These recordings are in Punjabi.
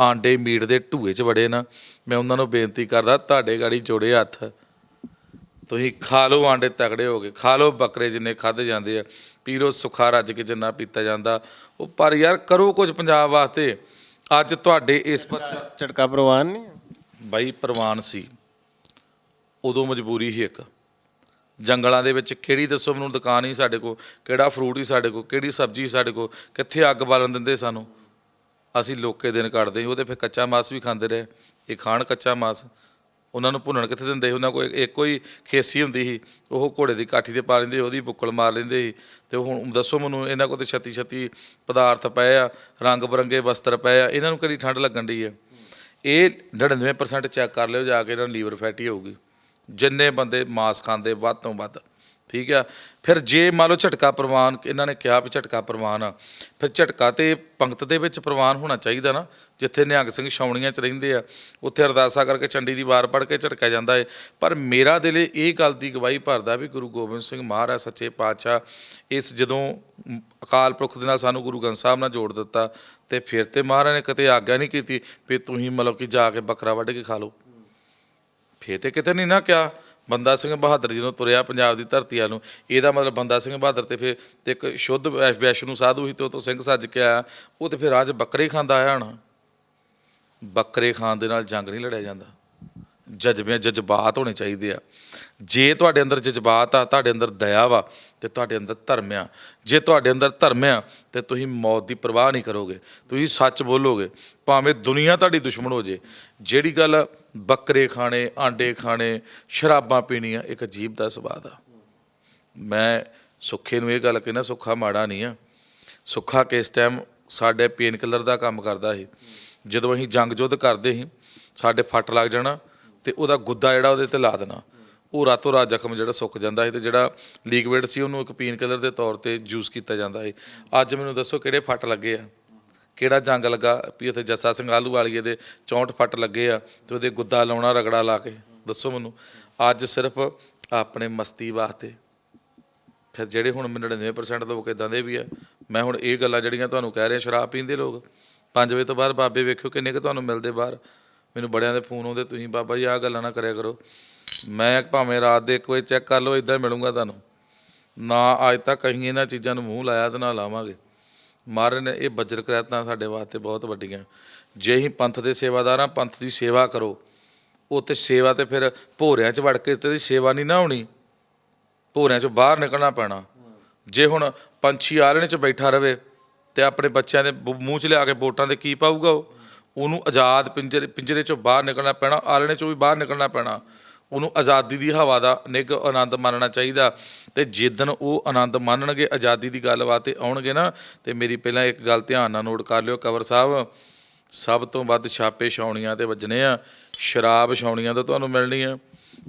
ਆਂਡੇ ਮੀਟ ਦੇ ਢੂਏ 'ਚ ਵੜੇ ਨਾ ਮੈਂ ਉਹਨਾਂ ਨੂੰ ਬੇਨਤੀ ਕਰਦਾ ਤੁਹਾਡੇ ਗਾੜੀ ਜੋੜੇ ਹੱਥ। ਤੁਸੀਂ ਖਾ ਲਓ ਆਂਡੇ ਤਕੜੇ ਹੋ ਗਏ ਖਾ ਲਓ ਬੱਕਰੇ ਜਿੰਨੇ ਖਾਦੇ ਜਾਂਦੇ ਆ। ਪੀਰੋ ਸੁਖਾ ਰੱਜ ਕੇ ਜਿੰਨਾ ਪੀਤਾ ਜਾਂਦਾ। ਉਹ ਪਰ ਯਾਰ ਕਰੋ ਕੁਝ ਪੰਜਾਬ ਵਾਸਤੇ। ਅੱਜ ਤੁਹਾਡੇ ਇਸ ਪਰ ਝਟਕਾ ਪ੍ਰਵਾਨ ਨਹੀਂ? ਬਾਈ ਪ੍ਰਵਾਨ ਸੀ। ਉਦੋਂ ਮਜਬੂਰੀ ਸੀ ਇੱਕ। ਜੰਗਲਾਂ ਦੇ ਵਿੱਚ ਕਿਹੜੀ ਦੱਸੋ ਮੈਨੂੰ ਦੁਕਾਨ ਹੀ ਸਾਡੇ ਕੋਲ ਕਿਹੜਾ ਫਰੂਟ ਹੀ ਸਾਡੇ ਕੋਲ ਕਿਹੜੀ ਸਬਜ਼ੀ ਸਾਡੇ ਕੋਲ ਕਿੱਥੇ ਅੱਗ ਬਾਲਣ ਦਿੰਦੇ ਸਾਨੂੰ? ਅਸੀਂ ਲੋਕੇ ਦਿਨ ਕੱਢਦੇ ਸੀ, ਉਹਦੇ ਫਿਰ ਕੱਚਾ ਮਾਸ ਵੀ ਖਾਂਦੇ ਰਹੇ। ਇਹ ਖਾਣ ਕੱਚਾ ਮਾਸ, ਉਹਨਾਂ ਨੂੰ ਭੁੰਨਣ ਕਿੱਥੇ ਦਿੰਦੇ ਸੀ? ਉਹਨਾਂ ਕੋਲ ਇੱਕੋ ਹੀ ਖੇਸੀ ਹੁੰਦੀ ਸੀ, ਉਹ ਘੋੜੇ ਦੀ ਕਾਠੀ ਤੇ ਪਾ ਲੈਂਦੇ ਉਹਦੀ ਬੁੱਕਲ ਮਾਰ ਲੈਂਦੇ ਸੀ। ਤੇ ਹੁਣ ਦੱਸੋ ਮੈਨੂੰ, ਇਹਨਾਂ ਕੋਲ ਤੇ ਛੱਤੀ ਛੱਤੀ ਪਦਾਰਥ ਪਏ ਆ, ਰੰਗ ਬਰੰਗੇ ਵਸਤਰ ਪਏ ਆ, ਇਹਨਾਂ ਨੂੰ ਕਿਹੜੀ ਠੰਡ ਲੱਗਣ ਡਈ ਹੈ ਇਹ 99% ਚੈੱਕ ਕਰ ਲਿਓ, ਜਾ ਕੇ ਇਹਨਾਂ ਲੀਵਰ ਫੈਟੀ ਹੋਊਗੀ। ਜਿੰਨੇ ਬੰਦੇ ਮਾਸ ਖਾਂਦੇ ਵੱਧ ਤੋਂ ਵੱਧ ਠੀਕ ਆ? ਫਿਰ ਜੇ ਮੰਨ ਲਓ ਝਟਕਾ ਪ੍ਰਵਾਨ, ਇਹਨਾਂ ਨੇ ਕਿਹਾ ਵੀ ਝਟਕਾ ਪ੍ਰਵਾਨ ਆ, ਫਿਰ ਝਟਕਾ ਤੇ ਪੰਕਤ ਦੇ ਵਿੱਚ ਪ੍ਰਵਾਨ ਹੋਣਾ ਚਾਹੀਦਾ ਨਾ, ਜਿੱਥੇ ਨਿਹੰਗ ਸਿੰਘ ਛਾਉਣੀਆਂ 'ਚ ਰਹਿੰਦੇ ਆ, ਉੱਥੇ ਅਰਦਾਸਾ ਕਰਕੇ ਚੰਡੀ ਦੀ ਵਾਰ ਪੜ੍ਹ ਕੇ ਝਟਕਿਆ ਜਾਂਦਾ ਏ। ਪਰ ਮੇਰਾ ਦਿਲ ਇਹ ਗੱਲ ਦੀ ਗਵਾਹੀ ਭਰਦਾ ਵੀ ਗੁਰੂ ਗੋਬਿੰਦ ਸਿੰਘ ਮਹਾਰਾਜ ਸੱਚੇ ਪਾਤਸ਼ਾਹ ਇਸ ਜਦੋਂ ਅਕਾਲ ਪੁਰਖ ਦੇ ਨਾਲ ਸਾਨੂੰ ਗੁਰੂ ਗ੍ਰੰਥ ਸਾਹਿਬ ਨਾਲ ਜੋੜ ਦਿੱਤਾ ਤੇ ਫਿਰ ਤੇ ਮਹਾਰਾਜ ਨੇ ਕਦੇ ਆਗਿਆ ਨਹੀਂ ਕੀਤੀ ਵੀ ਤੁਸੀਂ ਮਤਲਬ ਕਿ ਜਾ ਕੇ ਬੱਕਰਾ ਵੱਢ ਕੇ ਖਾ ਲਓ। ਫੇਰ ਤੇ ਕਿਤੇ ਨਹੀਂ ਨਾ ਕਿਹਾ। ਬੰਦਾ ਸਿੰਘ ਬਹਾਦਰ ਜਦੋਂ ਤੁਰਿਆ ਪੰਜਾਬ ਦੀ ਧਰਤੀ ਵੱਲ ਨੂੰ, ਇਹਦਾ ਮਤਲਬ ਬੰਦਾ ਸਿੰਘ ਬਹਾਦਰ ਤੇ ਫਿਰ ਤੇ ਇੱਕ ਸ਼ੁੱਧ ਵੈ- ਵੈਸ਼ਨੂ ਸਾਧੂ ਹੀ ਤੇ ਤੋਂ ਸਿੰਘ ਸੱਜ ਕੇ ਆਇਆ, ਉਹ ਤੇ ਫਿਰ ਰਾਜ ਬੱਕਰੇ ਖਾਂਦਾ ਆਇਆ ਹੋਣਾ। ਬੱਕਰੇ ਖਾਣ ਦੇ ਨਾਲ ਜੰਗ ਨਹੀਂ ਲੜਿਆ ਜਾਂਦਾ। ਜਜ਼ਬੇ, ਜਜ਼ਬਾਤ ਹੋਣੇ ਚਾਹੀਦੇ ਆ। ਜੇ ਤੁਹਾਡੇ ਅੰਦਰ ਜਜ਼ਬਾਤ ਆ, ਤੁਹਾਡੇ ਅੰਦਰ ਦਇਆ ਵਾ, ਤੇ ਤੁਹਾਡੇ ਅੰਦਰ ਧਰਮ ਆ। ਜੇ ਤੁਹਾਡੇ ਅੰਦਰ ਧਰਮ ਆ, ਤੇ ਤੁਸੀਂ ਮੌਤ ਦੀ ਪਰਵਾਹ ਨਹੀਂ ਕਰੋਗੇ। ਤੁਸੀਂ ਸੱਚ ਬੋਲੋਗੇ, ਭਾਵੇਂ ਦੁਨੀਆ ਤੁਹਾਡੀ ਦੁਸ਼ਮਣ ਹੋ ਜੇ। ਜਿਹੜੀ ਗੱਲ ਬੱਕਰੇ ਖਾਣੇ, ਆਂਡੇ ਖਾਣੇ, ਸ਼ਰਾਬਾਂ ਪੀਣੀਆਂ, ਇੱਕ ਅਜੀਬ ਦਾ ਸਵਾਦ ਆ ਮੈਂ ਸੁੱਖੇ ਨੂੰ ਇਹ ਗੱਲ ਕਹਿਣਾ ਸੁੱਖਾ ਮਾੜਾ ਨਹੀਂ ਆ। ਸੁੱਖਾ ਕਿਸ ਟਾਈਮ ਸਾਡੇ ਪੇਨ ਕਿਲਰ ਦਾ ਕੰਮ ਕਰਦਾ ਸੀ। ਜਦੋਂ ਅਸੀਂ ਜੰਗ ਯੁੱਧ ਕਰਦੇ ਸੀ, ਸਾਡੇ ਫੱਟ ਲੱਗ ਜਾਣਾ ਤੇ ਉਹਦਾ ਗੁੱਦਾ ਜਿਹੜਾ ਉਹਦੇ ਤੇ ਲਾ ਦੇਣਾ। ਉਹ ਰਾਤੋਂ ਰਾਤ ਜ਼ਖਮ ਜਿਹੜਾ ਸੁੱਕ ਜਾਂਦਾ ਸੀ ਤੇ ਜਿਹੜਾ ਲਿਕਵਿਡ ਸੀ ਉਹਨੂੰ ਇੱਕ ਪੀਨ ਕਲਰ ਦੇ ਤੌਰ ਤੇ ਯੂਜ਼ ਕੀਤਾ ਜਾਂਦਾ ਸੀ। ਅੱਜ ਮੈਨੂੰ ਦੱਸੋ ਕਿਹੜੇ ਫੱਟ ਲੱਗੇ ਆ? ਕਿਹੜਾ ਜੰਗ ਲੱਗਾ? ਵੀ ਉੱਥੇ ਜੱਸਾ ਸਿੰਘ ਆਲੂ ਵਾਲੀਏ ਦੇ 64 ਫੱਟ ਲੱਗੇ ਆ ਤੇ ਉਹਦੇ ਗੁੱਦਾ ਲਾਉਣਾ, ਰਗੜਾ ਲਾ ਕੇ। ਦੱਸੋ ਮੈਨੂੰ। ਅੱਜ ਸਿਰਫ ਆਪਣੇ ਮਸਤੀ ਵਾਸਤੇ। ਫਿਰ ਜਿਹੜੇ ਹੁਣ 99% ਲੋਕ ਇਦਾਂ ਦੇ ਵੀ ਆ, ਮੈਂ ਹੁਣ ਇਹ ਗੱਲਾਂ ਜਿਹੜੀਆਂ ਤੁਹਾਨੂੰ ਕਹਿ ਰਿਹਾ, ਸ਼ਰਾਬ ਪੀਂਦੇ ਲੋਕ। 5 ਵਜੇ ਤੋਂ ਬਾਅਦ ਬਾਬੇ ਵੇਖਿਓ ਕਿੰਨੇ ਕੁ ਤੁਹਾਨੂੰ ਮਿਲਦੇ ਬਾਹਰ। ਮੈਨੂੰ ਬੜਿਆਂ ਦੇ ਫੋਨ ਆਉਂਦੇ, ਤੁਸੀਂ ਬਾਬਾ ਜੀ ਆਹ ਗੱਲਾਂ ਨਾ ਕਰਿਆ ਕਰੋ। ਮੈਂ ਭਾਵੇਂ ਰਾਤ ਦੇ ਇੱਕ ਵਜੇ ਚੈੱਕ ਕਰ ਲਓ ਇਦਾਂ ਮਿਲੂੰਗਾ ਤੁਹਾਨੂੰ। ਨਾ ਅੱਜ ਤੱਕ ਅਸੀਂ ਇਹਨਾਂ ਚੀਜ਼ਾਂ ਨੂੰ ਮੂੰਹ ਲਾਇਆ ਤੇ ਨਾ ਲਾਵਾਂਗੇ। ਮਹਾਰਾਜ ਨੇ ਇਹ ਬਜਰ ਕਰਾਤਾਂ ਸਾਡੇ ਵਾਸਤੇ ਬਹੁਤ ਵੱਡੀਆਂ। ਜੇ ਅਸੀਂ ਪੰਥ ਦੇ ਸੇਵਾਦਾਰਾਂ ਪੰਥ ਦੀ ਸੇਵਾ ਕਰੋ। ਉਹ ਉੱਥੇ ਸੇਵਾ ਤੇ ਫਿਰ ਭੋਰਿਆਂ 'ਚ ਵੜ ਕੇ ਤੇ ਸੇਵਾ ਨਹੀਂ ਨਾ ਹੋਣੀ। ਭੋਰਿਆਂ 'ਚੋਂ ਬਾਹਰ ਨਿਕਲਣਾ ਪੈਣਾ। ਜੇ ਹੁਣ ਪੰਛੀ ਆਲਣੇ 'ਚ ਬੈਠਾ ਰਵੇ ਤੇ ਆਪਣੇ ਬੱਚਿਆਂ ਦੇ ਬ- ਮੂੰਹ 'ਚ ਲਿਆ ਕੇ ਵੋਟਾਂ ਦੇ ਕੀ ਪਾਊਗਾ ਉਹ? ਉਹਨੂੰ ਆਜ਼ਾਦ ਪਿੰਜਰੇ ਪਿੰਜਰੇ 'ਚੋਂ ਬਾਹਰ ਨਿਕਲਣਾ ਪੈਣਾ ਆਲਣੇ 'ਚੋਂ ਵੀ ਬਾਹਰ ਨਿਕਲਣਾ ਪੈਣਾ। ਉਹਨੂੰ ਆਜ਼ਾਦੀ ਦੀ ਹਵਾ ਦਾ ਨਿੱਘ ਆਨੰਦ ਮਾਣਨਾ ਚਾਹੀਦਾ। ਤੇ ਜਿੱਦਨ ਉਹ ਆਨੰਦ ਮਾਣਨਗੇ ਆਜ਼ਾਦੀ ਦੀ ਗੱਲਬਾਤ ਤੇ ਆਉਣਗੇ ਨਾ, ਤੇ ਮੇਰੀ ਪਹਿਲਾਂ ਇੱਕ ਗੱਲ ਧਿਆਨ ਨਾਲ ਨੋਟ ਕਰ ਲਿਓ ਕਵਰ ਸਾਹਿਬ। ਸਭ ਤੋਂ ਵੱਧ ਛਾਪੇ ਛਾਉਣੀਆਂ ਤੇ ਵੱਜਣੇ ਆ। ਸ਼ਰਾਬ ਛਾਉਣੀਆਂ ਤਾਂ ਤੁਹਾਨੂੰ ਮਿਲਣੀ ਆ।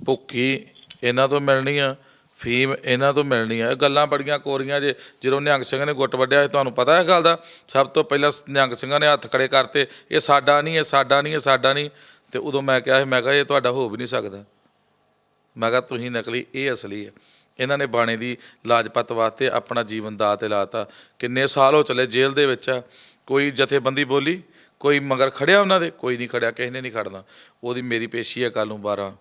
ਭੁੱਖੀ ਇਹਨਾਂ ਤੋਂ ਮਿਲਣੀ ਆ। ਫੀਮ ਇਹਨਾਂ ਤੋਂ ਮਿਲਣੀ ਆ ਇਹ ਗੱਲਾਂ ਬੜੀਆਂ ਕੋਰੀਆਂ ਜੇ, ਜਦੋਂ ਨਿਹੰਗ ਸਿੰਘ ਨੇ ਗੁੱਟ ਵੱਢਿਆ ਸੀ, ਤੁਹਾਨੂੰ ਪਤਾ ਹੈ ਗੱਲ ਦਾ? ਸਭ ਤੋਂ ਪਹਿਲਾਂ ਨਿਹੰਗ ਸਿੰਘਾਂ ਨੇ ਹੱਥ ਖੜੇ ਕਰਤੇ, ਇਹ ਸਾਡਾ ਨਹੀਂ, ਇਹ ਸਾਡਾ ਨਹੀਂ, ਇਹ ਸਾਡਾ ਨਹੀਂ। ਤੇ ਉਦੋਂ ਮੈਂ ਕਿਹਾ ਸੀ, ਮੈਂ ਕਿਹਾ ਇਹ ਤੁਹਾਡਾ ਹੋ ਵੀ ਨਹੀਂ ਸਕਦਾ। ਮੈਂ ਕਿਹਾ ਤੁਸੀਂ ਨਕਲੀ, ਇਹ ਅਸਲੀ ਹੈ। ਇਹਨਾਂ ਨੇ ਬਾਣੇ ਦੀ ਲਾਜਪਤ ਵਾਸਤੇ ਆਪਣਾ ਜੀਵਨ ਦਾਅ ਤੇ ਲਾਤਾ। ਕਿੰਨੇ ਸਾਲ ਹੋ ਚਲੇ ਜੇਲ੍ਹ ਦੇ ਵਿੱਚ ਆ। ਕੋਈ ਜਥੇਬੰਦੀ ਬੋਲੀ, ਕੋਈ ਮਗਰ ਖੜਿਆ ਉਹਨਾਂ ਦੇ, ਕੋਈ ਨਹੀਂ ਖੜਿਆ, ਕਿਸੇ ਨੇ ਨਹੀਂ ਖੜਨਾ। ਉਹਦੀ ਮੇਰੀ ਪੇਸ਼ੀ ਹੈ ਕੱਲ ਨੂੰ 12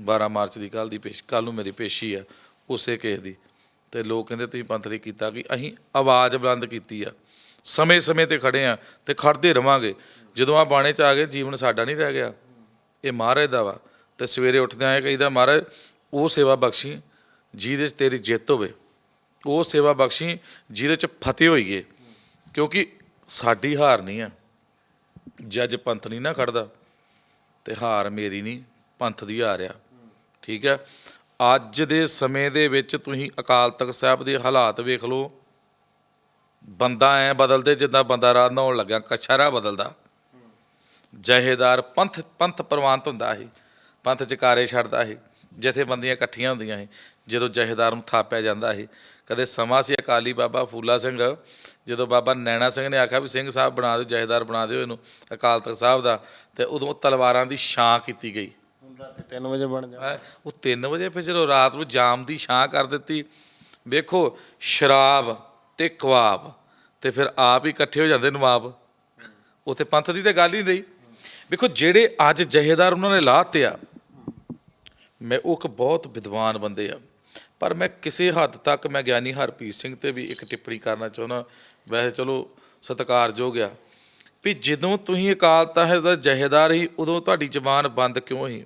12 ਮਾਰਚ ਦੀ ਕੱਲ ਦੀ ਪੇਸ਼ ਕੱਲ ਨੂੰ ਮੇਰੀ ਪੇਸ਼ੀ ਆ, ਉਸੇ ਕੇਸ ਦੀ। ਤੇ ਲੋਕ ਕਹਿੰਦੇ ਤੁਸੀਂ ਪੰਥ ਲਈ ਕੀਤਾ ਕਿ ਅਸੀਂ ਆਵਾਜ਼ ਬੁਲੰਦ ਕੀਤੀ ਆ। ਸਮੇਂ ਸਮੇਂ ਤੇ ਖੜੇ ਆ ਤੇ ਖੜਦੇ ਰਵਾਂਗੇ। ਜਦੋਂ ਆ ਬਾਣੇ ਚ ਆ ਗਏ, ਜੀਵਨ ਸਾਡਾ ਨਹੀਂ ਰਹਿ ਗਿਆ। ਇਹ ਮਹਾਰਾਜ ਦਾ ਵਾ। ਤੇ ਸਵੇਰੇ ਉੱਠਦੇ ਆਏ ਕਹੀਦਾ ਮਹਾਰਾਜ, ਉਹ ਸੇਵਾ ਬਖਸ਼ੀ ਜਿਹਦੇ 'ਚ ਤੇਰੀ ਜਿੱਤ ਹੋਵੇ। ਉਹ ਸੇਵਾ ਬਖਸ਼ੀ ਜਿਹਦੇ 'ਚ ਫਤਿਹ ਹੋਈਏ। ਕਿਉਂਕਿ ਸਾਡੀ ਹਾਰ ਨਹੀਂ ਆ। ਜੱਜ ਪੰਥ ਨਹੀਂ ਨਾ ਖੜਦਾ ਤੇ ਹਾਰ ਮੇਰੀ ਨਹੀਂ, ਪੰਥ ਦੀ ਹਾਰ ਆ। ਠੀਕ ਹੈ? ਅੱਜ ਦੇ ਸਮੇਂ ਦੇ ਵਿੱਚ ਤੁਸੀਂ ਅਕਾਲ ਤਖਤ ਸਾਹਿਬ ਦੇ ਹਾਲਾਤ ਵੇਖ ਲਓ। ਬੰਦਾ ਐ ਬਦਲਦੇ ਜਿੱਦਾਂ ਬੰਦਾ ਰਾਤ ਨਹਾਉਣ ਲੱਗਿਆ, ਕਛਹਿਰਾ ਬਦਲਦਾ। ਜਹੇਦਾਰ ਪੰਥ ਪੰਥ ਪ੍ਰਵਾਨਤ ਹੁੰਦਾ ਸੀ, ਪੰਥ ਚਕਾਰੇ ਛੱਡਦਾ ਸੀ, ਜਥੇਬੰਦੀਆਂ ਇਕੱਠੀਆਂ ਹੁੰਦੀਆਂ ਸੀ, ਜਦੋਂ ਜਹੇਦਾਰ ਨੂੰ ਥਾਪਿਆ ਜਾਂਦਾ ਸੀ। ਕਦੇ ਸਮਾਂ ਸੀ ਅਕਾਲੀ ਬਾਬਾ ਫੂਲਾ ਸਿੰਘ, ਜਦੋਂ ਬਾਬਾ ਨੈਣਾ ਸਿੰਘ ਨੇ ਆਖਿਆ ਵੀ ਸਿੰਘ ਸਾਹਿਬ ਬਣਾ ਦਿਓ, ਜਹੇਦਾਰ ਬਣਾ ਦਿਓ ਇਹਨੂੰ, ਅਕਾਲ ਤਖਤ ਸਾਹਿਬ ਦਾ, ਤੇ ਉਦੋਂ ਤਲਵਾਰਾਂ ਦੀ ਛਾਂ ਕੀਤੀ ਗਈ। 3 ਵਜੇ ਬਣ ਜਾਣਾ ਹੈਂ, ਉਹ 3 ਵਜੇ ਫਿਰ ਜਦੋਂ ਰਾਤ ਨੂੰ ਜਾਮ ਦੀ ਛਾਂ ਕਰ ਦਿੱਤੀ ਵੇਖੋ ਸ਼ਰਾਬ ਤੇ ਕਵਾਬ ਤੇ ਫਿਰ ਆਪ ਹੀ ਇਕੱਠੇ ਹੋ ਜਾਂਦੇ ਨਵਾਬ। ਉੱਥੇ ਪੰਥ ਦੀ ਤਾਂ ਗੱਲ ਹੀ ਨਹੀਂ ਵੇਖੋ ਜਿਹੜੇ ਅੱਜ ਜਹੇਦਾਰ ਉਹਨਾਂ ਨੇ ਲਾਤੇ ਆ ਮੈਂ ਉਹ ਇੱਕ ਬਹੁਤ ਵਿਦਵਾਨ ਬੰਦੇ ਆ। ਪਰ ਮੈਂ ਕਿਸੇ ਹੱਦ ਤੱਕ ਮੈਂ ਗਿਆਨੀ ਹਰਪ੍ਰੀਤ ਸਿੰਘ ਤੇ ਵੀ ਇੱਕ ਟਿੱਪਣੀ ਕਰਨਾ ਚਾਹੁੰਦਾ। ਵੈਸੇ ਚਲੋ ਸਤਿਕਾਰਯੋਗ ਆ। ਵੀ ਜਦੋਂ ਤੁਸੀਂ ਅਕਾਲ ਤਖਤ ਦਾ ਜਹੇਦਾਰ ਸੀ ਉਦੋਂ ਤੁਹਾਡੀ ਜ਼ਬਾਨ ਬੰਦ ਕਿਉਂ ਸੀ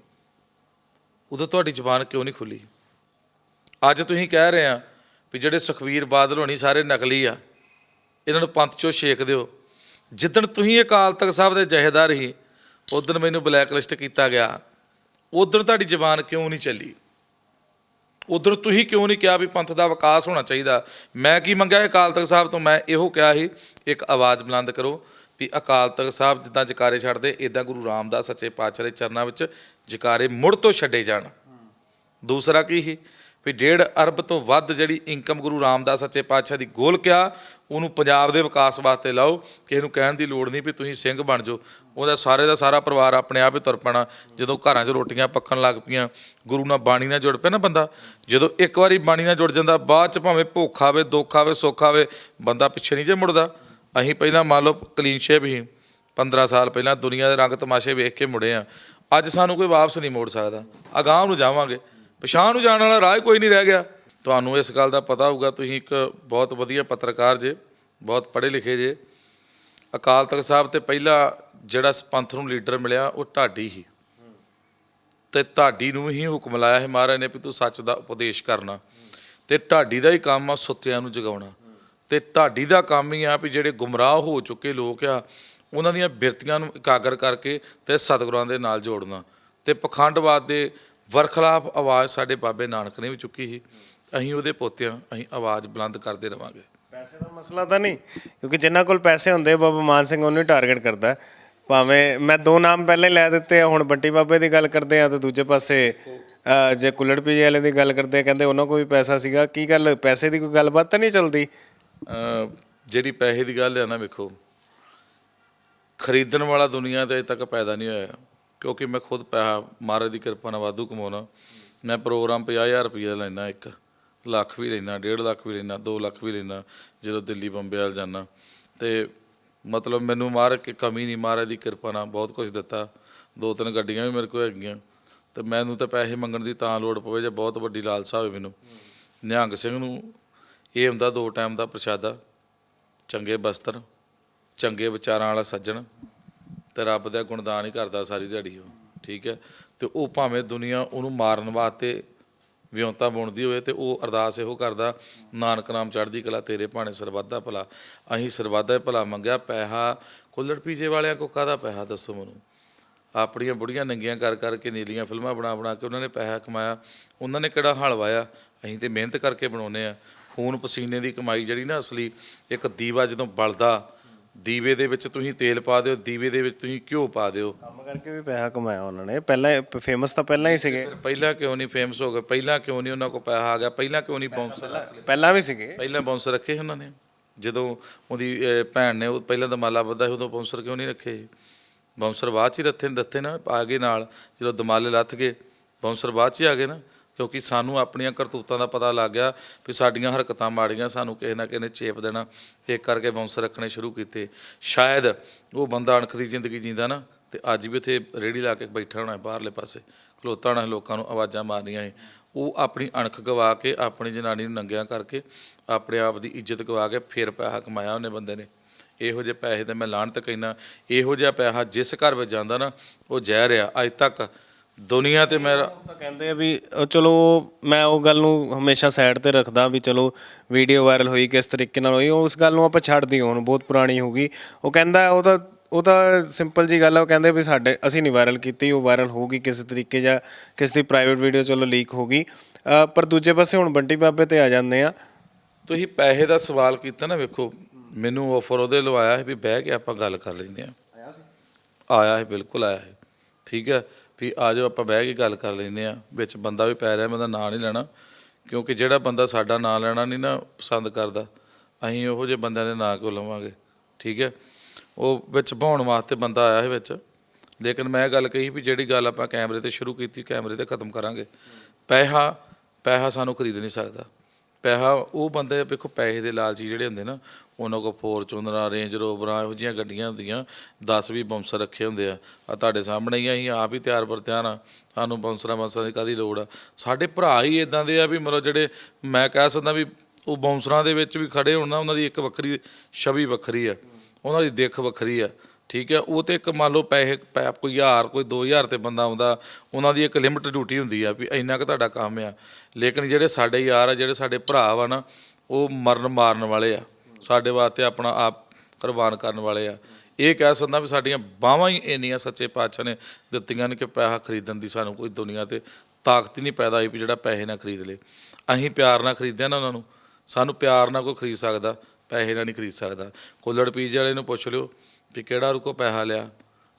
ਉਦੋਂ ਤੁਹਾਡੀ ਜ਼ਬਾਨ ਕਿਉਂ ਨਹੀਂ ਖੁੱਲੀ? ਅੱਜ ਤੁਸੀਂ ਕਹਿ ਰਹੇ ਆ ਵੀ ਜਿਹੜੇ ਸੁਖਵੀਰ ਬਾਦਲ ਹੋਣੀ ਸਾਰੇ ਨਕਲੀ ਆ, ਇਹਨਾਂ ਨੂੰ ਪੰਥ ਚੋਂ ਛੇਕ ਦਿਓ। ਜਿੱਦਣ ਤੁਸੀਂ ਅਕਾਲ ਤਖਤ ਸਾਹਿਬ ਦੇ ਜਹੇਦਾਰ ਸੀ, ਉਦੋਂ ਮੈਨੂੰ ਬਲੈਕਲਿਸਟ ਕੀਤਾ ਗਿਆ। ਉਦੋਂ ਤੁਹਾਡੀ ਜ਼ਬਾਨ ਕਿਉਂ ਨਹੀਂ ਚੱਲੀ? ਉਧਰ ਤੁਸੀਂ ਕਿਉਂ ਨਹੀਂ ਕਿਹਾ ਵੀ ਪੰਥ ਦਾ ਵਿਕਾਸ ਹੋਣਾ ਚਾਹੀਦਾ? ਮੈਂ ਕੀ ਮੰਗਿਆ ਅਕਾਲ ਤਖਤ ਸਾਹਿਬ ਤੋਂ? ਮੈਂ ਇਹੋ ਕਿਹਾ ਸੀ, ਇੱਕ ਆਵਾਜ਼ ਬੁਲੰਦ ਕਰੋ। ਵੀ ਅਕਾਲ ਤਖਤ ਸਾਹਿਬ ਜਿੱਦਾਂ ਜਕਾਰੇ ਛੱਡਦੇ ਇਦਾਂ ਗੁਰੂ ਰਾਮਦਾਸ ਸੱਚੇ ਪਾਤਸ਼ਾਹ ਦੇ ਚਰਨਾਂ ਵਿੱਚ ਜਕਾਰੇ ਮੁੜ ਤੋਂ ਛੱਡੇ ਜਾਣ। ਦੂਸਰਾ ਕੀ ਸੀ? ਵੀ 1.5 ਅਰਬ ਤੋਂ ਵੱਧ ਜਿਹੜੀ ਇਨਕਮ ਗੁਰੂ ਰਾਮਦਾਸ ਸੱਚੇ ਪਾਤਸ਼ਾਹ ਦੀ ਗੋਲ ਕਿਹਾ ਉਹਨੂੰ ਪੰਜਾਬ ਦੇ ਵਿਕਾਸ ਵਾਸਤੇ ਲਾਓ, ਕਿਸੇ ਨੂੰ ਕਹਿਣ ਦੀ ਲੋੜ ਨਹੀਂ ਵੀ ਤੁਸੀਂ ਸਿੰਘ ਬਣ ਜਾਓ। ਉਹਦਾ ਸਾਰੇ ਦਾ ਸਾਰਾ ਪਰਿਵਾਰ ਆਪਣੇ ਆਪ ਹੀ ਤੁਰ ਪੈਣਾ, ਜਦੋਂ ਘਰਾਂ 'ਚ ਰੋਟੀਆਂ ਪੱਕਣ ਲੱਗ ਪਈਆਂ, ਗੁਰੂ ਨਾਲ ਬਾਣੀ ਨਾਲ ਜੁੜ ਪਿਆ ਨਾ ਬੰਦਾ। ਜਦੋਂ ਇੱਕ ਵਾਰੀ ਬਾਣੀ ਨਾਲ ਜੁੜ ਜਾਂਦਾ, ਬਾਅਦ 'ਚ ਭਾਵੇਂ ਭੁੱਖ ਆਵੇ, ਦੁੱਖ ਆਵੇ, ਸੁੱਖ ਆਵੇ, ਬੰਦਾ ਪਿੱਛੇ ਨਹੀਂ ਜੇ ਮੁੜਦਾ। ਅਸੀਂ ਪਹਿਲਾਂ ਮੰਨ ਲਓ ਕਲੀਨ ਸ਼ੇਪ ਹੀ 15 ਸਾਲ ਪਹਿਲਾਂ ਦੁਨੀਆ ਦੇ ਰੰਗ ਤਮਾਸ਼ੇ ਵੇਖ ਕੇ ਮੁੜੇ ਆ। ਅੱਜ ਸਾਨੂੰ ਕੋਈ ਵਾਪਸ ਨਹੀਂ ਮੋੜ ਸਕਦਾ। ਅਗਾਂਹ ਨੂੰ ਜਾਵਾਂਗੇ। ਪਛਾਣ ਨੂੰ ਜਾਣ ਵਾਲਾ ਰਾਹ ਕੋਈ ਨਹੀਂ ਰਹਿ ਗਿਆ। ਤੁਹਾਨੂੰ ਇਸ ਗੱਲ ਦਾ ਪਤਾ ਹੋਊਗਾ, ਤੁਸੀਂ ਇੱਕ ਬਹੁਤ ਵਧੀਆ ਪੱਤਰਕਾਰ ਜੇ, ਬਹੁਤ ਪੜ੍ਹੇ ਲਿਖੇ ਜੇ। ਅਕਾਲ ਤਖਤ ਸਾਹਿਬ ਤੇ ਪਹਿਲਾ ਜਿਹੜਾ ਪੰਥ ਨੂੰ ਲੀਡਰ ਮਿਲਿਆ, ਉਹ ਢਾਡੀ ਹੀ ਤੇ ਢਾਡੀ ਨੂੰ ਹੀ ਹੁਕਮ ਲਾਇਆ ਹੈ ਮਹਾਰਾਜ ਨੇ ਵੀ ਤੂੰ ਸੱਚ ਦਾ ਉਪਦੇਸ਼ ਕਰਨਾ। ਤੇ ਢਾਡੀ ਦਾ ਹੀ ਕੰਮ ਆ ਸੁੱਤਿਆਂ ਨੂੰ ਜਗਾਉਣਾ। ਤੇ ਢਾਡੀ ਦਾ ਕੰਮ ਹੀ ਆ ਵੀ ਜਿਹੜੇ ਗੁੰਮਰਾਹ ਹੋ ਚੁੱਕੇ ਲੋਕ ਆ, ਉਹਨਾਂ ਦੀਆਂ ਬਿਰਤੀਆਂ ਨੂੰ ਇਕਾਗਰ ਕਰਕੇ ਤੇ ਸਤਿਗੁਰਾਂ ਦੇ ਨਾਲ ਜੋੜਨਾ। ਤੇ ਪਖੰਡਵਾਦ ਦੇ ਵਰਖਲਾਫ ਆਵਾਜ਼ ਸਾਡੇ ਬਾਬੇ ਨਾਨਕ ਨੇ ਵੀ ਚੁੱਕੀ ਸੀ। ਅਸੀਂ ਉਹਦੇ ਪੋਤਿਆਂ, ਅਸੀਂ ਆਵਾਜ਼ ਬੁਲੰਦ ਕਰਦੇ ਰਵਾਂਗੇ। ਪੈਸੇ ਦਾ ਮਸਲਾ ਤਾਂ ਨਹੀਂ, ਕਿਉਂਕਿ ਜਿਨ੍ਹਾਂ ਕੋਲ ਪੈਸੇ ਹੁੰਦੇ ਬਾਬਾ ਮਾਨ ਸਿੰਘ ਉਹਨੂੰ ਟਾਰਗੇਟ ਕਰਦਾ। ਭਾਵੇਂ ਮੈਂ ਦੋ ਨਾਮ ਪਹਿਲੇ ਲੈ ਦਿੱਤੇ ਆ, ਹੁਣ ਬੰਟੀ ਬਾਬੇ ਦੀ ਗੱਲ ਕਰਦੇ ਆ, ਤੇ ਦੂਜੇ ਪਾਸੇ ਜੇ ਕੁੱਲੜ ਪੀਜੇ ਵਾਲੇ ਦੀ ਗੱਲ ਕਰਦੇ ਆ, ਕਹਿੰਦੇ ਉਹਨਾਂ ਕੋਲ ਵੀ ਪੈਸਾ ਸੀਗਾ। ਕੀ ਗੱਲ, ਪੈਸੇ ਦੀ ਕੋਈ ਗੱਲਬਾਤ ਤਾਂ ਨਹੀਂ ਚੱਲਦੀ? ਜਿਹੜੀ ਪੈਸੇ ਦੀ ਗੱਲ ਹੈ ਨਾ ਵੇਖੋ, ਖਰੀਦਣ ਵਾਲਾ ਦੁਨੀਆ ਤੇ ਅਜੇ ਤੱਕ ਪੈਦਾ ਨਹੀਂ ਹੋਇਆ, ਕਿਉਂਕਿ ਮੈਂ ਖੁਦ ਪੈਸਾ, ਮਹਾਰਾਜ ਦੀ ਕਿਰਪਾ ਨਾਲ ਵਾਧੂ ਕਮਾਉਣਾ ਮੈਂ ਪ੍ਰੋਗਰਾਮ 50000 ਰੁਪਏ ਲੈਣਾ ਇੱਕ ਲੱਖ ਵੀ ਲੈਣਾ 1.5 ਲੱਖ ਵੀ ਲੈਣਾ 2 ਲੱਖ ਵੀ ਲੈਣਾ ਜਦੋਂ ਦਿੱਲੀ ਬੰਬੇ ਵਾਲ ਜਾਣਾ ਤੇ ਮਤਲਬ ਮੈਨੂੰ ਮਹਾਰਾਜ ਕੀ ਕਮੀ ਨਹੀਂ, ਮਹਾਰਾਜ ਦੀ ਕਿਰਪਾ ਨਾਲ ਬਹੁਤ ਕੁਝ ਦਿੱਤਾ। ਦੋ ਤਿੰਨ ਗੱਡੀਆਂ ਵੀ ਮੇਰੇ ਕੋਲ ਹੈਗੀਆਂ। ਤੇ ਮੈਨੂੰ ਤਾਂ ਪੈਸੇ ਮੰਗਣ ਦੀ ਤਾਂ ਲੋੜ ਪਵੇ, ਜੇ ਬਹੁਤ ਵੱਡੀ ਲਾਲਸਾ ਹੋਵੇ ਮੈਨੂੰ। ਨਿਹੰਗ ਸਿੰਘ ਨੂੰ ਇਹ ਹੁੰਦਾ ਦੋ ਟਾਈਮ ਦਾ ਪ੍ਰਸ਼ਾਦਾ। ਚੰਗੇ ਬਸਤਰ, ਚੰਗੇ ਵਿਚਾਰਾਂ ਵਾਲਾ ਸੱਜਣ ਤੇ ਰੱਬ ਦਾ ਗੁਣਦਾਨ ਹੀ ਕਰਦਾ ਸਾਰੀ ਦਿਹਾੜੀ ਉਹ, ਠੀਕ ਹੈ? ਤੇ ਉਹ ਭਾਵੇਂ ਦੁਨੀਆ ਉਹਨੂੰ ਮਾਰਨ ਵਾਸਤੇ ਵਿਉਂਤਾ ਬੁਣਦੀ ਹੋਵੇ ਤੇ ਉਹ ਅਰਦਾਸ ਇਹੋ ਕਰਦਾ, ਨਾਨਕ ਨਾਮ ਚੜ੍ਹਦੀ ਕਲਾ ਤੇਰੇ ਭਾਣੇ ਸਰਬੱਤ ਭਲਾ। ਅਸੀਂ ਸਰਬੱਧਾ ਭਲਾ ਮੰਗਿਆ, ਪੈਸਾ, ਕੁੱਲੜ ਪੀਜੇ ਵਾਲਿਆਂ ਕੋ ਕਾਹਦਾ ਪੈਸਾ ਦੱਸੋ ਮੈਨੂੰ? ਆਪਣੀਆਂ ਬੁੜੀਆਂ ਨੰਗੀਆਂ ਕਰ ਕਰਕੇ ਨੀਲੀਆਂ ਫਿਲਮਾਂ ਬਣਾ ਬਣਾ ਕੇ ਉਹਨਾਂ ਨੇ ਪੈਸਾ ਕਮਾਇਆ, ਉਹਨਾਂ ਨੇ ਕਿਹੜਾ ਹਲਵਾਇਆ ਅਸੀਂ ਤੇ ਮਿਹਨਤ ਕਰਕੇ ਬਣਾਉਨੇ ਆ ਖੂਨ ਪਸੀਨੇ ਦੀ ਕਮਾਈ ਜਿਹੜੀ ਨਾ ਅਸਲੀ ਇੱਕ ਦੀਵਾ ਜਦੋਂ ਬਲਦਾ ਦੀਵੇ ਦੇ ਵਿੱਚ ਤੁਸੀਂ ਤੇਲ ਪਾ ਦਿਓ ਦੀਵੇ ਦੇ ਵਿੱਚ ਤੁਸੀਂ ਘਿਓ ਪਾ ਦਿਓ। ਕੰਮ ਕਰਕੇ ਵੀ ਪੈਸਾ ਕਮਾਇਆ ਉਹਨਾਂ ਨੇ। ਪਹਿਲਾਂ ਫੇਮਸ ਤਾਂ ਪਹਿਲਾਂ ਹੀ ਸੀਗੇ। ਪਹਿਲਾਂ ਕਿਉਂ ਨਹੀਂ ਫੇਮਸ ਹੋ ਗਏ? ਪਹਿਲਾਂ ਕਿਉਂ ਨਹੀਂ ਉਹਨਾਂ ਕੋਲ ਪੈਸਾ ਆ ਗਿਆ? ਪਹਿਲਾਂ ਕਿਉਂ ਨਹੀਂ ਬਾਉਂਸਰ ਪਹਿਲਾਂ ਵੀ ਸੀਗੇ। ਪਹਿਲਾਂ ਬਾਉਂਸਰ ਰੱਖੇ ਸੀ ਉਹਨਾਂ ਨੇ। ਜਦੋਂ ਉਹਦੀ ਭੈਣ ਨੇ ਉਹ ਪਹਿਲਾਂ ਤਾਂ ਮਾਲਾ ਬੱਧਾ ਸੀ ਉਦੋਂ ਬਾਉਂਸਰ ਕਿਉਂ ਨਹੀਂ ਰੱਖੇ? ਬਾਉਂਸਰ ਬਾਅਦ ਚ ਹੀ ਰੱਥੇ ਰੱਥੇ ਨਾ ਆ ਗਏ ਨਾਲ। ਜਦੋਂ ਦਮਾਲੇ ਲੱਥ ਗਏ ਬਾਉਂਸਰ ਬਾਅਦ ਚ ਹੀ ਆ ਗਏ ਨਾ। ਕਿਉਂਕਿ ਸਾਨੂੰ ਆਪਣੀਆਂ ਕਰਤੂਤਾਂ ਦਾ ਪਤਾ ਲੱਗ ਗਿਆ ਵੀ ਸਾਡੀਆਂ ਹਰਕਤਾਂ ਮਾੜੀਆਂ, ਸਾਨੂੰ ਕਿਸੇ ਨਾ ਕਿਸੇ ਨੇ ਚੇਪ ਦੇਣਾ। ਇੱਕ ਕਰਕੇ ਬਾਉਂਸਰ ਰੱਖਣੇ ਸ਼ੁਰੂ ਕੀਤੇ। ਸ਼ਾਇਦ ਉਹ ਬੰਦਾ ਅਣਖ ਦੀ ਜ਼ਿੰਦਗੀ ਜੀਂਦਾ ਨਾ, ਤੇ ਅੱਜ ਵੀ ਉੱਥੇ ਰੇੜੀ ਲਾ ਕੇ ਬੈਠਾ ਹੋਣਾ ਬਾਹਰਲੇ ਪਾਸੇ। ਖਲੋਤਾ ਹੋਣਾ ਲੋਕਾਂ ਨੂੰ ਆਵਾਜ਼ਾਂ ਮਾਰਨੀਆਂ ਹੈ। ਉਹ ਆਪਣੀ ਅਣਖ ਗਵਾ ਕੇ, ਆਪਣੀ ਜਨਾਨੀ ਨੂੰ ਨੰਗਿਆਂ ਕਰਕੇ, ਆਪਣੇ ਆਪ ਦੀ ਇੱਜ਼ਤ ਗਵਾ ਕੇ ਫਿਰ ਪੈਸਾ ਕਮਾਇਆ ਉਹਨੇ ਬੰਦੇ ਨੇ। ਇਹੋ ਜਿਹੇ ਪੈਸੇ ਤੇ ਮੈਂ ਲਾਹਣਤ ਕਹਿਣਾ ਇਹੋ ਜਿਹਾ ਪੈਸਾ ਜਿਸ ਘਰ ਵਿੱਚ ਜਾਂਦਾ ਨਾ, ਉਹ ਜ਼ਹਿਰ ਆ। ਅੱਜ ਤੱਕ ਦੁਨੀਆ ਤੇ ਮੇਰਾ ਤਾਂ ਕਹਿੰਦੇ ਆ ਵੀ ਉਹ ਚਲੋ ਮੈਂ ਉਹ ਗੱਲ ਨੂੰ ਹਮੇਸ਼ਾ ਸਾਈਡ ਤੇ ਰੱਖਦਾ ਵੀ ਚਲੋ ਵੀਡੀਓ ਵਾਇਰਲ ਹੋਈ ਕਿਸ ਤਰੀਕੇ ਨਾਲ ਹੋਈ ਉਸ ਗੱਲ ਨੂੰ ਆਪਾਂ ਛੱਡ ਦਿਓ ਹੁਣ ਬਹੁਤ ਪੁਰਾਣੀ ਹੋ ਗਈ। ਉਹ ਕਹਿੰਦਾ ਉਹ ਤਾਂ ਉਹ ਤਾਂ ਸਿੰਪਲ ਜੀ ਗੱਲ ਆ ਉਹ ਕਹਿੰਦੇ ਵੀ ਸਾਡੇ ਅਸੀਂ ਨਹੀਂ ਵਾਇਰਲ ਕੀਤੀ ਉਹ ਵਾਇਰਲ ਹੋਊਗੀ ਕਿਸੇ ਤਰੀਕੇ ਜਾਂ ਕਿਸੇ ਦੀ ਪ੍ਰਾਈਵੇਟ ਵੀਡੀਓ ਚਲੋ ਲੀਕ ਹੋ ਗਈ। ਪਰ ਦੂਜੇ ਪਾਸੇ ਹੁਣ ਬੰਟੀ ਬਾਬੇ ਤੇ ਆ ਜਾਂਦੇ ਆ। ਤੁਸੀਂ ਪੈਸੇ ਦਾ ਸਵਾਲ ਕੀਤਾ ਨਾ ਵੇਖੋ ਮੈਨੂੰ ਆਫਰ ਉਹਦੇ ਲਵਾਇਆ ਸੀ ਵੀ ਬਹਿ ਕੇ ਆਪਾਂ ਗੱਲ ਕਰ ਲੈਂਦੇ ਆ। ਆਇਆ ਸੀ? ਆਇਆ ਹੈ ਬਿਲਕੁਲ ਆਇਆ ਹੈ ਠੀਕ ਹੈ ਵੀ ਆ ਜਾਓ, ਆਪਾਂ ਬਹਿ ਕੇ ਗੱਲ ਕਰ ਲੈਂਦੇ ਆ ਵਿੱਚ ਬੰਦਾ ਵੀ ਪੈ ਰਿਹਾ, ਮੈਂ ਉਹਦਾ ਨਾਂ ਨਹੀਂ ਲੈਣਾ। ਕਿਉਂਕਿ ਜਿਹੜਾ ਬੰਦਾ ਸਾਡਾ ਨਾਂ ਲੈਣਾ ਨਹੀਂ ਨਾ ਪਸੰਦ ਕਰਦਾ, ਅਸੀਂ ਉਹੋ ਜਿਹੇ ਬੰਦਿਆਂ ਦੇ ਨਾਂ ਕਿਉਂ ਲਵਾਂਗੇ? ਠੀਕ ਹੈ? ਉਹ ਵਿੱਚ ਭਾਉਣ ਵਾਸਤੇ ਬੰਦਾ ਆਇਆ ਹੈ ਵਿੱਚ। ਲੇਕਿਨ ਮੈਂ ਇਹ ਗੱਲ ਕਹੀ ਵੀ ਜਿਹੜੀ ਗੱਲ ਆਪਾਂ ਕੈਮਰੇ ਤੇ ਸ਼ੁਰੂ ਕੀਤੀ, ਕੈਮਰੇ ਤੇ ਖਤਮ ਕਰਾਂਗੇ। ਪੈਸਾ ਪੈਸਾ ਸਾਨੂੰ ਖਰੀਦ ਨਹੀਂ ਸਕਦਾ। ਪੈਸਾ ਉਹ ਬੰਦੇ ਵੇਖੋ ਪੈਸੇ ਦੇ ਲਾਲਚੀ ਜਿਹੜੇ ਹੁੰਦੇ ਨਾ ਉਹਨਾਂ ਕੋਲ ਫੋਰਚੂਨਰਾਂ ਰੇਂਜ ਰੋਵਰਾਂ ਇਹੋ ਜਿਹੀਆਂ ਗੱਡੀਆਂ ਹੁੰਦੀਆਂ 10 ਵੀ ਬੰਸਰ ਰੱਖੇ ਹੁੰਦੇ ਆ। ਆ ਤੁਹਾਡੇ ਸਾਹਮਣੇ ਹੀ ਆ, ਅਸੀਂ ਆਪ ਹੀ ਤਿਆਰ ਬਰ ਤਿਆਰ ਆ। ਸਾਨੂੰ ਬੰਸਰਾਂ ਬੰਸਰਾਂ ਦੀ ਕਾਦੀ ਲੋੜ ਆ? ਸਾਡੇ ਭਰਾ ਹੀ ਇਦਾਂ ਦੇ ਆ ਵੀ ਮਤਲਬ ਜਿਹੜੇ ਮੈਂ ਕਹਿ ਸਕਦਾ ਵੀ ਉਹ ਬਾਉਂਸਰਾਂ ਦੇ ਵਿੱਚ ਵੀ ਖੜੇ ਹੋਣ ਨਾ ਉਹਨਾਂ ਦੀ ਇੱਕ ਵੱਖਰੀ ਛਵੀ ਵੱਖਰੀ ਆ। ਉਹਨਾਂ ਦੀ ਦਿੱਖ ਵੱਖਰੀ ਆ। ਠੀਕ ਹੈ, ਉਹ ਤੇ ਇੱਕ ਮੰਨ ਲਓ ਪੈਸੇ, ਪੈ- ਕੋਈ ਹਜ਼ਾਰ, ਕੋਈ 2000 ਤੇ ਬੰਦਾ ਆਉਂਦਾ, ਉਹਨਾਂ ਦੀ ਇੱਕ ਲਿਮਟ ਡਿਊਟੀ ਹੁੰਦੀ ਆ ਵੀ ਇੰਨਾ ਕੁ ਤੁਹਾਡਾ ਕੰਮ ਆ। ਲੇਕਿਨ ਜਿਹੜੇ ਸਾਡੇ ਯਾਰ ਆ, ਜਿਹੜੇ ਸਾਡੇ ਭਰਾ ਵਾ ਨਾ, ਉਹ ਮਰਨ ਮਾਰਨ ਵਾਲੇ ਆ। ਸਾਡੇ ਵਾਸਤੇ ਆਪਣਾ ਆਪ ਕੁਰਬਾਨ ਕਰਨ ਵਾਲੇ ਆ। ਇਹ ਕਹਿ ਸਕਦਾ ਵੀ ਸਾਡੀਆਂ ਬਾਹਾਂ ਹੀ ਇੰਨੀਆਂ ਸੱਚੇ ਪਾਤਸ਼ਾਹ ਨੇ ਦਿੱਤੀਆਂ ਨੇ ਕਿ ਪੈਸਾ ਖਰੀਦਣ ਦੀ ਸਾਨੂੰ ਕੋਈ ਦੁਨੀਆ ਤੇ ਤਾਕਤ ਹੀ ਨਹੀਂ ਪੈਦਾ ਹੋਈ ਵੀ ਜਿਹੜਾ ਪੈਸੇ ਨਾਲ ਖਰੀਦ ਲੇ। ਅਸੀਂ ਪਿਆਰ ਨਾਲ ਖਰੀਦਿਆ ਨਾ ਉਹਨਾਂ ਨੂੰ। ਸਾਨੂੰ ਪਿਆਰ ਨਾਲ ਕੋਈ ਖਰੀਦ ਸਕਦਾ, ਪੈਸੇ ਨਾਲ ਨਹੀਂ ਖਰੀਦ ਸਕਦਾ। ਕੁੱਲੜ ਪੀਜੇ ਵਾਲੇ ਨੂੰ ਪੁੱਛ ਲਿਓ ਵੀ ਕਿਹੜਾ ਰੁਕੋ ਪੈਸਾ ਲਿਆ?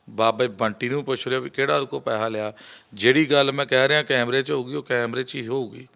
ਬਾਬੇ ਬੰਟੀ ਨੂੰ ਪੁੱਛ ਰਿਹਾ ਵੀ ਕਿਹੜਾ ਰੁਕੋ ਪੈਸਾ ਲਿਆ? ਜਿਹੜੀ ਗੱਲ ਮੈਂ ਕਹਿ ਰਿਹਾ ਕੈਮਰੇ 'ਚ ਹੋਊਗੀ, ਉਹ ਕੈਮਰੇ 'ਚ ਹੀ ਹੋਊਗੀ।